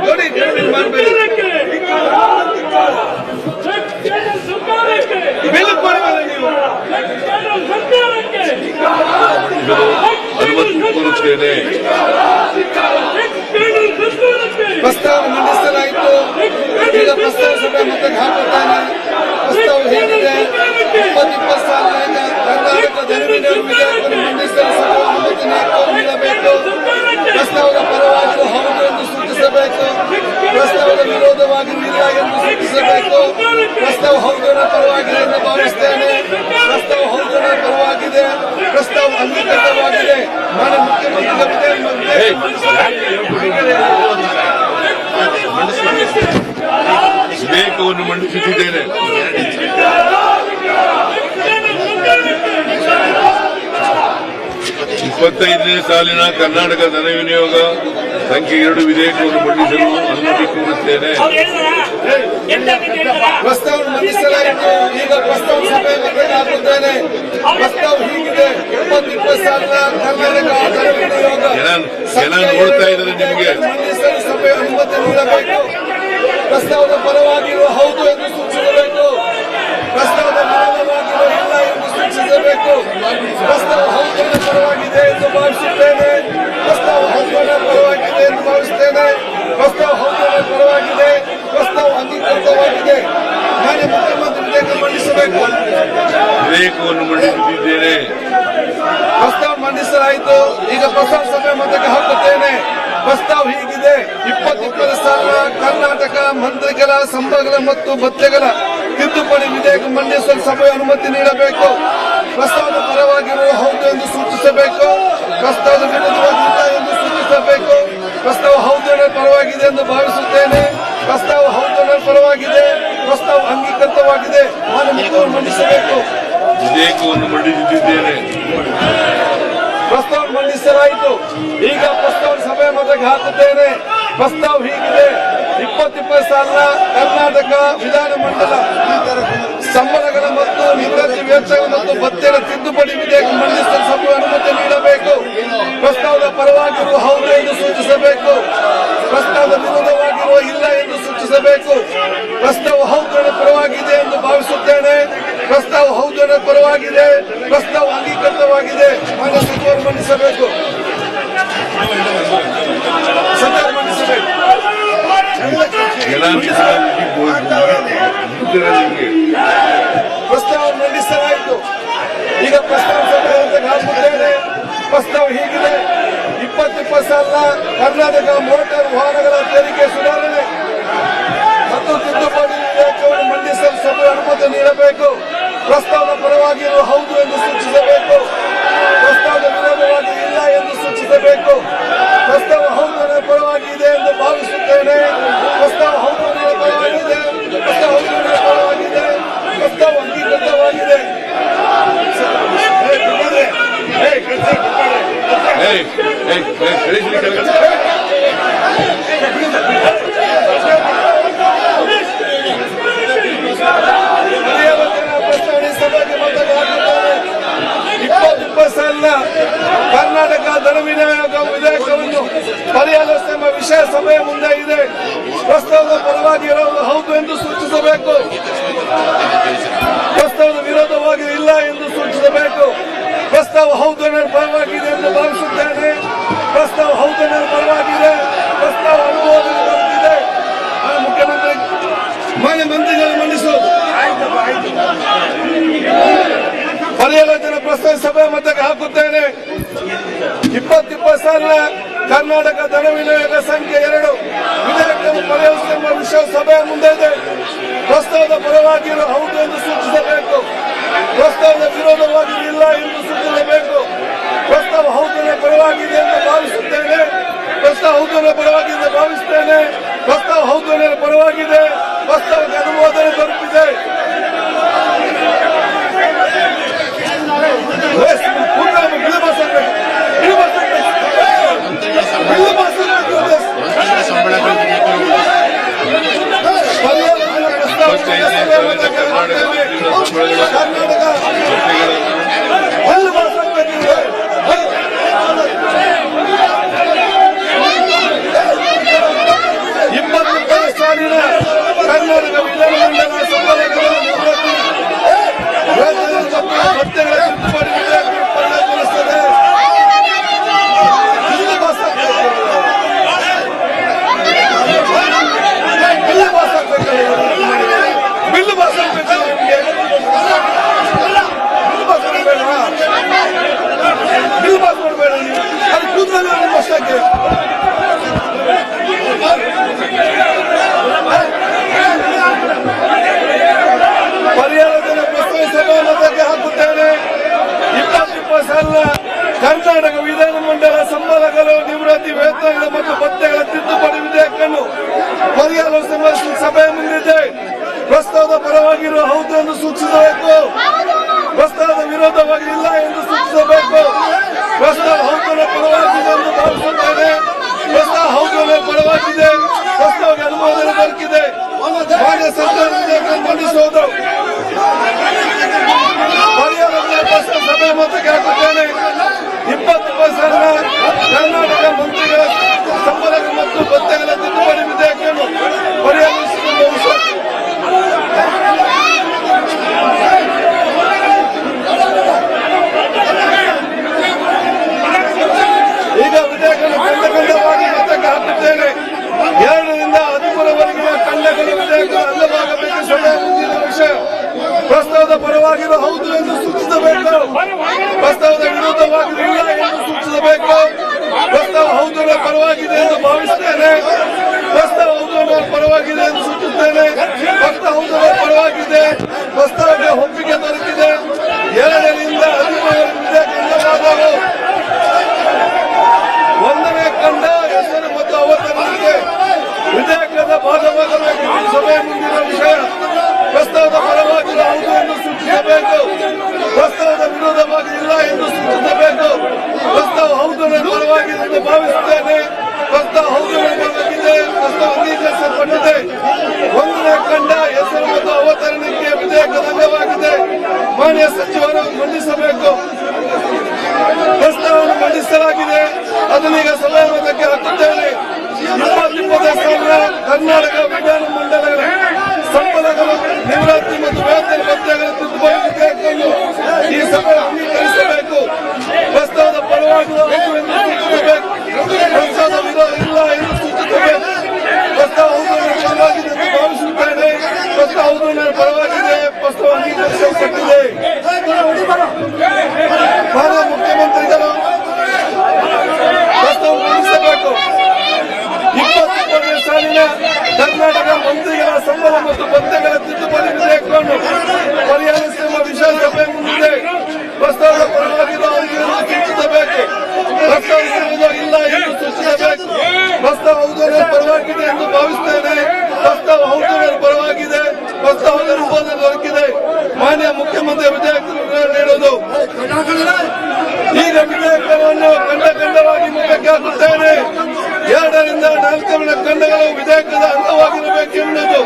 ನೋಡಿ ನೀವು ಮಾಡ್ಬೇಡಿ ಬಿಲ್ ಕೊಡಬೇಡ ನೀವು ಅನುಮತಿ ಕೋರುತ್ತೇನೆ ಪ್ರಸ್ತಾವ ಮಂಡಿಸಲಾಯಿತು ಈಗ ಪ್ರಸ್ತಾವ ಸಭೆ ಮತ್ತೆ ಹಾಕುತ್ತಾನೆ ಪ್ರಸ್ತಾವ ಹೇಗಿದೆ ಇಪ್ಪತ್ತು ಇಪ್ಪತ್ತು ಸಾಲಿನಿಂದ ಕರ್ನಾಟಕ ದರಿಮಿನ ವಿಧೇಯಕವನ್ನು ಮಂಡಿಸಲು ಸಭೆ ಅನುಮತಿ ನೀಡಬೇಕು ಪ್ರಸ್ತಾವದ ಪರವಾಗಿರುವ ಹೌದು ಎಂದು ಸೂಚಿಸಬೇಕು ಪ್ರಸ್ತಾವದ ವಿರೋಧವಾಗಿ ಇಲ್ಲ ಎಂದು ಸೂಚಿಸಬೇಕು ಪ್ರಸ್ತಾವ ಹೌದನ ಪರವಾಗಿದೆ ಎಂದು ಭಾವಿಸ್ತೇನೆ. ಪ್ರಸ್ತಾವ ಹೌದನ ಪರವಾಗಿದೆ. ಪ್ರಸ್ತಾವ ಅಂಗೀಕೃತವಾಗಿದೆ. ನಾನು ಮುಖ್ಯಮಂತ್ರಿ ವಿವೇಕವನ್ನು ಮಂಡಿಸುತ್ತಿದ್ದೇನೆ. ಇಪ್ಪತ್ತೈದನೇ ಸಾಲಿನ ಕರ್ನಾಟಕ ಧನ ವಿನಿಯೋಗ ಸಂಖ್ಯೆ ಎರಡು ವಿಧೇಯಕವನ್ನು ಮಂಡಿಸಲು ಅನುಮತಿ ಕೋರುತ್ತೇನೆ. ಪ್ರಸ್ತಾವ ಮಂಡಿಸಲಾಯಿತು. ಈಗ ಪ್ರಸ್ತಾವ ಸಭೆ ಮತ್ತೆ ಹಾಕುತ್ತೇನೆ. ಪ್ರಸ್ತಾವ ಹೀಗಿದೆ. ಇಪ್ಪತ್ತು ಕರ್ನಾಟಕ ಜನ ಜನ ನೋಡ್ತಾ ಇದ್ದಾರೆ ನಿಮಗೆ. ಮಂಡಿಸಲು ಸಭೆ ಅನುಮತಿ ನೀಡಬೇಕು. ಪ್ರಸ್ತಾವದ ಪರವಾಗಿರುವ ಹೌದು ಎಂದು ಸೂಚಿಸಬೇಕು. ಪ್ರಸ್ತಾವದ ವಿರೋಧವಾಗಿರುವ ಇಲ್ಲ ಎಂದು ಸೂಚಿಸಬೇಕು. ಪ್ರಸ್ತಾವ ಹೌದು ಪರವಾಗಿದೆ ಎಂದು ಭಾವಿಸುತ್ತೇನೆ ಪ್ರಸ್ತಾವ ಹೌದನ ಪರವಾಗಿದೆ ಎಂದು ಭಾವಿಸುತ್ತೇನೆ ಪ್ರಸ್ತಾವ ಹೌದನ ಪರವಾಗಿದೆ ಪ್ರಸ್ತಾವ ಅಂಗೀಕೃತವಾಗಿದೆ ಮಾನ್ಯ ಮುಖ್ಯಮಂತ್ರಿ ವಿಧೇಯಕ ಮಂಡಿಸಬೇಕು ವಿಧೇಯಕವನ್ನು ಮಂಡಿಸುತ್ತಿದ್ದೇನೆ ಪ್ರಸ್ತಾವ ಮಂಡಿಸಲಾಯಿತು. ಈಗ ಪ್ರಸ್ತಾವ ಸಭೆ ಮತಕ್ಕೆ ಹಾಕುತ್ತೇನೆ. ಪ್ರಸ್ತಾವ ಹೀಗಿದೆ. ಇಪ್ಪತ್ತಿಪ್ಪತ್ತು ಸಾವಿರ ಕರ್ನಾಟಕ ಮಂತ್ರಿಗಳ ಸಂಬಳಗಳ ಮತ್ತು ಭತ್ಯೆಗಳ ತಿದ್ದುಪಡಿ ವಿಧೇಯಕ ಮಂಡಿಸಲು ಸಭೆ ಅನುಮತಿ ನೀಡಬೇಕು. ಪ್ರಸ್ತಾವದ ಪರವಾಗಿರುವ ಹೌದು ಎಂದು ಸೂಚಿಸಬೇಕು. ಪ್ರಸ್ತಾವದ ವಿರುದ್ಧವಾಗಿಲ್ಲ ಎಂದು ಸೂಚಿಸಬೇಕು. ಪ್ರಸ್ತಾವ ಹೌದನ ಪರವಾಗಿದೆ ಎಂದು ಭಾವಿಸುತ್ತೇನೆ. ಪ್ರಸ್ತಾವ ಹೌದನ ಪರವಾಗಿದೆ. ಪ್ರಸ್ತಾವ ಅಂಗೀಕೃತವಾಗಿದೆ. ಮುಖ್ಯಮಂತ್ರಿ ಮಂಡಿಸಬೇಕು. ವಿಧೇಯಕವನ್ನು ಮಂಡಿಸುತ್ತಿದ್ದೇನೆ ಪ್ರಸ್ತಾವ ಮಂಡಿಸಲಾಯಿತು. ಈಗ ಪ್ರಸ್ತಾವ ಸಭೆ ಮತಕ್ಕೆ ಹಾಕುತ್ತೇನೆ. ಪ್ರಸ್ತಾವ ಹೀಗಿದೆ. ಇಪ್ಪತ್ತಿಪ್ಪತ್ತು ಸಾವಿರ ಕರ್ನಾಟಕ ವಿಧಾನಮಂಡಲ ಸಂಬಳಗಳ ಮತ್ತು ನಿವೃತ್ತಿ ವೆಚ್ಚ ಮತ್ತು ಭತ್ತೆಯ ತಿದ್ದುಪಡಿ ವಿಧೇಯಕ ಮಂಡಿಸಲು ಸಭೆ ಅನುಮತಿ ನೀಡಬೇಕು. ಪ್ರಸ್ತಾವದ ಪರವಾಗಿರುವ ಹೌದು ಎಂದು ಸೂಚಿಸಬೇಕು. ಪ್ರಸ್ತಾವದ ವಿರೋಧವಾಗಿರುವ ಇಲ್ಲ ಎಂದು ಸೂಚಿಸಬೇಕು. ಪ್ರಸ್ತಾವ ಹೌದನ ಪರವಾಗಿದೆ ಎಂದು ಭಾವಿಸುತ್ತೇನೆ ಪ್ರಸ್ತಾವ ಪರವಾಗಿದೆ ಪ್ರಸ್ತಾವ ಅಂಗೀಕೃತವಾಗಿದೆ. ಮಾನ್ಯ ಸಚಿವರು ಮಂಡಿಸಬೇಕು ಪ್ರಸ್ತಾವ ಮಂಡಿಸಲಾಯಿತು. ಈಗ ಪ್ರಸ್ತಾವ ಹಾಕುತ್ತೇನೆ ಪ್ರಸ್ತಾವ ಹೀಗಿದೆ. ಇಪ್ಪತ್ತಿಪ್ಪತ್ತು ಸಾಲ ಕರ್ನಾಟಕ ಮೋಟಾರ್ ವಾಹನಗಳ ತೆರಿಗೆ ಸುಧಾರಣೆ. ಮತ್ತು ತಿದ್ದುಪಡಿ ವಿಧೇಯಕವನ್ನು ಮಂಡಿಸಲು ಸಭೆ ಅನುಮತಿ ನೀಡಬೇಕು. ಪ್ರಸ್ತಾವದ ಪರವಾಗಿರುವ ಹೌದು ಎಂದು ಸೂಚಿಸಬೇಕು ಪ್ರಸ್ತಾವದ ವಿರೋಧವಾಗಿ ಇಲ್ಲ ಎಂದು ಸೂಚಿಸಬೇಕು ಪ್ರಸ್ತಾವ ಹೌದನ ಪರವಾಗಿದೆ ಎಂದು ಭಾವಿಸುತ್ತೇನೆ ಪ್ರಸ್ತಾವ ಹೌದು ಪರವಾಗಿದೆ ಪ್ರಸ್ತಾವ ಹೌದನ ಪರವಾಗಿದೆ ಪ್ರಸ್ತಾವ ಅಂಗೀಕೃತವಾಗಿದೆ ಕಳಿಸ್ಲಿ ಕೆಳಗೆ. ಮನೆಯವತ್ತಿನ ಪ್ರಸ್ತಾವನೆ ಸಭೆಗೆ ಮತಕ್ಕೆ ಹಾಕುತ್ತಾರೆ ಇಪ್ಪತ್ತಿಪ್ಪತ್ತು ಸಾಲಿನ ಕರ್ನಾಟಕ ಧನ ವಿನಿಯೋಗ ವಿಧೇಯಕವನ್ನು ಪರಿಹರಿಸುವ ವಿಷಯ ಸಭೆಯ ಮುಂದೆ ಇದೆ. ಪ್ರಸ್ತಾವದ ಪರವಾಗಿ ಇರೋದು ಹೌದು ಎಂದು ಸೂಚಿಸಬೇಕು. ಪ್ರಸ್ತಾವದ ವಿರೋಧವಾಗಿ ಇಲ್ಲ ಎಂದು ಸೂಚಿಸಬೇಕು. ಪ್ರಸ್ತಾವ ಹೌದು ಪರವಾಗಿದೆ ಎಂದು ಭಾವಿಸುತ್ತೇನೆ. ಪ್ರಸ್ತಾವ ಹೌದು ಪರವಾಗಿದೆ. ಪ್ರಸ್ತಾವ ಅನುಮೋದನೆಗೊಂಡಿದೆ ಆ ಮುಖ್ಯಮಂತ್ರಿ ಮಾನ್ಯ ಮಂತ್ರಿಗಳು ಮಂಡಿಸುವುದು ಪರಿಹಾರ ಪ್ರಸ್ತಾವ ಸಭೆ ಮತಕ್ಕೆ ಹಾಕುತ್ತೇನೆ. ಇಪ್ಪತ್ತಿಪ್ಪತ್ತು ಸಾಲಿನ ಕರ್ನಾಟಕ ಧನ ವಿನಿಯೋಗ ಸಂಖ್ಯೆ ಎರಡು. ವಿಧೇಯಕವನ್ನು ಪರಿಹರಿಸುವ ವಿಷಯ ಸಭೆಯ ಮುಂದೆ ಇದೆ. ಪ್ರಸ್ತಾವದ ಪರವಾಗಿ ಹೌದು ಎಂದು ಸೂಚಿಸಬೇಕು. ಪ್ರಸ್ತಾವದ ವಿರೋಧವಾಗಿ ಇಲ್ಲ ಎಂದು ಸೂಚಿಸಬೇಕು. ಪ್ರಸ್ತಾವ ಹೌದನ ಪರವಾಗಿದೆ ಎಂದು ಭಾವಿಸುತ್ತೇನೆ. ಪ್ರಸ್ತಾವ ಹೌದನ ಪರವಾಗಿದೆ ಭಾವಿಸುತ್ತೇನೆ. ಪ್ರಸ್ತಾವ ಹೌದನ ಪರವಾಗಿದೆ. ಪ್ರಸ್ತಾವಕ್ಕೆ ಅನುಮೋದನೆ ಪರಿಹಾರದಲ್ಲಿ ಪ್ರಸ್ತಾವಿಸಲು ಮತಕ್ಕೆ ಹಾಕುತ್ತೇನೆ. ಇಪ್ಪತ್ತಿಪ್ಪತ್ತು ಸಾಲ ಕರ್ನಾಟಕ ವಿಧಾನಮಂಡಲ ಸಂಬಳಗಳು ನಿವೃತ್ತಿ ವೇತನಗಳು ಮತ್ತು ಭತ್ತೆಗಳ ತಿದ್ದುಪಡಿ ವಿಧೇಯಕವನ್ನು ಪರಿಹಾರ ಸಭೆಯ ಮುಂದಿದೆ. ಪ್ರಸ್ತುತ ಅನುಮೋದನೆ ದೊರಕಿದೆ ಮಾನ್ಯ ಸರ್ಕಾರ ವಿಧೇಯಕ ಮಂಡಿಸುವುದು ಪರಿಹಾರದ ಪ್ರಶ್ನೆ ಸಭೆ ಮತಕ್ಕೆ ಹಾಕುತ್ತೇನೆ ಇಪ್ಪತ್ತು ಪೈಸೆನ ಕರ್ನಾಟಕ ಮಂತ್ರಿಗಳ ಸಂಬಳ ಮತ್ತು ಭತ್ಯೆಗಳ ತಿದ್ದುಪಡಿ ವಿಧೇಯಕವನ್ನು ಪರಿಹರಿಸಿದ ವಿಷಯ ಈಗ ವಿಧೇಯಕವನ್ನು ಖಂಡ ಖಂಡವಾಗಿ ಮತಕ್ಕೆ ಹಾಕುತ್ತೇನೆ ಎರಡರಿಂದ ಹದಿಮೂರವರೆಗಿನ ಖಂಡಗಳ ವಿಧೇಯಕ ಅಂಗವಾಗಬೇಕು ಸಭೆ ಮುಂದಿನ ವಿಷಯ ಪರವಾಗಿರುವ ಹೌದು ಎಂದು ಸೂಚಿಸಬೇಕು. ಪ್ರಸ್ತಾವದ ವಿರೋಧವಾಗಿ ಇಲ್ಲ ಎಂದು ಸೂಚಿಸಬೇಕು. ಪ್ರಸ್ತಾವ ಹೌದು ಪರವಾಗಿದೆ ಎಂದು ಭಾವಿಸುತ್ತೇನೆ. ಪ್ರಸ್ತಾವ ಹೌದು ಪರವಾಗಿದೆ ಎಂದು ಸೂಚಿಸುತ್ತೇನೆ. ಪ್ರಸ್ತಾವ ಹೌದು ಪರವಾಗಿದೆ. ಪ್ರಸ್ತಾವಕ್ಕೆ ಒಪ್ಪಿಗೆ ದೊರಕಿದೆ. ಎರಡರಿಂದ ಹದಿಮೂರವರೆಗೆ ವಿಧೇಯಕ ಅಂಗವಾದವು ಒಂದನೇ ಕಂಡ ಹೆಸರು ಮತ್ತು ಅವತರಣಿಕೆ ವಿಧೇಯಕದ ಭಾಗವಾಗಬೇಕು ಇದು ಸಭೆಯ ಮುಂದಿನ ವಿಷಯ ಪ್ರಸ್ತಾವದ ಪರವಾಗಿಲ್ಲ ಹೌದು ಎಂದು ಸೂಚಿಸಬೇಕು ಪ್ರಸ್ತಾವದ ವಿರೋಧವಾಗಿ ಇಲ್ಲ ಎಂದು ಸೂಚಿಸಬೇಕು ಪ್ರಸ್ತಾವ ಹೌದು ನನ್ನ ಪರವಾಗಿದೆ ಎಂದು ಭಾವಿಸುತ್ತೇನೆ. ಭಕ್ತ ಹೌದು ನನ್ನ ಭಕ್ತ ಅಂಗೀಕರಿಸಲ್ಪಟ್ಟಿದೆ ಒಂದನೇ ಕಂಡ ಹೆಸರು ಮತ್ತು ಅವತರಣಕ್ಕೆ ವಿಧೇಯಕದ ಅಂಗವಾಗಿದೆ ಮಾನ್ಯ ಸಚಿವರು ಮಂಡಿಸಬೇಕು. ಪ್ರಸ್ತಾವವನ್ನು ಮಂಡಿಸಲಾಗಿದೆ. ಅದನ್ನೀಗ ಸಭಾಮತಕ್ಕೆ ಹಾಕುತ್ತೇನೆ. ಸಾಲಿನ ಕರ್ನಾಟಕ ವಿಜ್ಞಾನ ಮಂಡಲಗಳ ಸಂಬಳಗಳು ನಿವೃತ್ತಿ ಮತ್ತು ವೇತನ ಭತ್ಯೆಗಳ ತಿದ್ದುಪಡಿ ವಿಧೇಯಕವನ್ನು ಈ ಸಭೆ ಅಂಗೀಕರಿಸಬೇಕು. ಪ್ರಸ್ತಾವದ ಸೂಚಿಸಬೇಕು ಪ್ರಸ್ತಾವದ ವಿರೋಧ ಇಲ್ಲ ಎಂದು ಸೂಚಿಸಬೇಕು ಪ್ರಸ್ತಾವ ಹೌದು ನನ್ನ ಪರವಾಗಿದೆ ಎಂದು ಭಾವಿಸುತ್ತೇನೆ ಪ್ರಸ್ತಾವ ಹೌದು ನನ್ನ ಪರವಾಗಿದೆ ಪ್ರಸ್ತಾವ ಅಂಗೀಕರಿಸಲ್ಪಟ್ಟಿದೆ ಮಾನ್ಯ ಮುಖ್ಯಮಂತ್ರಿಗಳು ಪ್ರಸ್ತಾವ ಮಂಡಿಸಬೇಕು ಇಪ್ಪತ್ತಿಪ್ಪತ್ತನೇ ಸಾಲಿನ ಕರ್ನಾಟಕ ಮಂತ್ರಿಗಳ ಸಂಬಳ ಮತ್ತು ಭತ್ಯೆಗಳ ತಿದ್ದುಪಡಿ ವಿಧೇಯಕವನ್ನು ಪರಿಹರಿಸುವ ವಿಷಯ ಸಭೆ ಮುಂದಿದೆ ಪ್ರಸ್ತಾವದ ಪರವಾಗಿರುವ ಅವಧಿಯನ್ನು ಸೂಚಿಸಬೇಕು ಪ್ರಸ್ತಾವ ವಿರೋಧ ಇಲ್ಲ ಎಂದು ಸೂಚಿಸಬೇಕು ಪ್ರಸ್ತಾವ ಹೌದರ ಪರವಾಗಿದೆ ಎಂದು ಭಾವಿಸುತ್ತೇನೆ ಪ್ರಸ್ತಾವ ಹೌದರ ಪರವಾಗಿದೆ ಪ್ರಸ್ತಾವದ ಅನುಮೋದನೆ ದೊರಕಿದೆ. ಮಾನ್ಯ ಮುಖ್ಯಮಂತ್ರಿ ವಿಜಯಕುಮಾರ್ ನೀಡುವುದು ಈ ವಿಧೇಯಕವನ್ನು ಖಂಡ ಖಂಡವಾಗಿ ಮುಖಕ್ಕೆ ಹಾಕುತ್ತೇನೆ. ಎರಡರಿಂದ ನಾಲ್ಕರ ಕಂಡಗಳು ವಿಧೇಯಕದ ಅಂಗವಾಗಿರಬೇಕೆಂಬುದು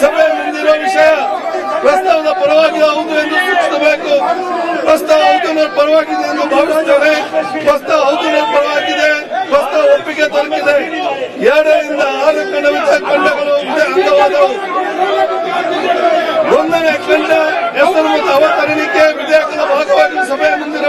ಸಭೆ ಮುಂದಿರುವ ವಿಷಯ. ಪ್ರಸ್ತಾವದ ಪರವಾಗಿ ಹೌದು ಎಂದು ಸೂಚಿಸಬೇಕು. ಪ್ರಸ್ತಾವ ಹೌದು ಪರವಾಗಿದೆ ಎಂದು ಭಾವಿಸುತ್ತೇವೆ ಪ್ರಸ್ತಾವ ಹೌದು ಪರವಾಗಿದೆ. ಪ್ರಸ್ತಾವ ಒಪ್ಪಿಗೆ ದೊರಕಿದೆ. ಎರಡರಿಂದ ಜಿಲ್ಲೆಗಳಿಂದ ಹೆಸರು ಮತ್ತು ಅವತರಣಿಕೆ ವಿಧೇಯಕದ ಭಾಗವಾಗಿ ಸಭೆಯ ಮುಂದಿನ